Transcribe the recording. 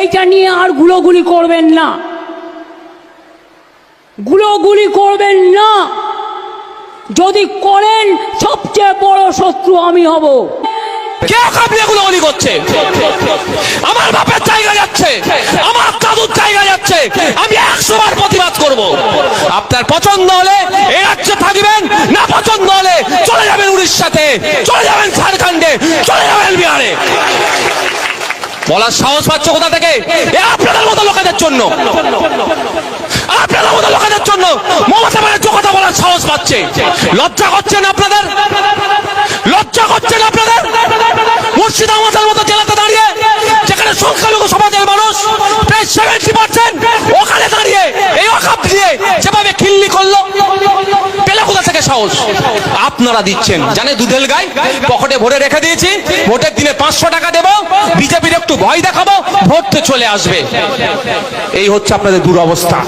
এইটা নিয়ে আর গুলোগুলি করবেন না। গুলোগুলি করবেন না। যদি করেন, সবচেয়ে বড় শত্রু আমি হব। কে কাপড়ে এগুলো করছে? আমার যাচ্ছে। আমার যাচ্ছে। আমি একশো বার প্রতিবাদ করব। আপনার পছন্দ হলে থাকবেন, না পছন্দ হলে চলে যাবেন উড়িষ্যাতে, চলে যাবেন ঝাড়খণ্ডে, চলে যাবেন বিহারে। বলার সাহস পাচ্ছ কোথা থেকে? আপনাদের মতো লোকেদের জন্য। আপনাদের মতো লোকেদের জন্য কথা বলার সাহস পাচ্ছে। লজ্জা করছেন আপনাদের? লজ্জা করছেন আপনাদের? মুর্শিদাবাদের মতো জেলাতে দাঁড়িয়ে যেখানে সংখ্যালঘু সমাজের মানুষ সাহস। আপনারা দিচ্ছেন। জানে দুধেল গাই? পকেটে ভরে রেখে দিয়েছি। ভোটের দিনে পাঁচশো টাকা দেবো। বিজেপির একটু ভয় দেখাবো। ভোট চলে আসবে। এই হচ্ছে আপনাদের দুরবস্থা।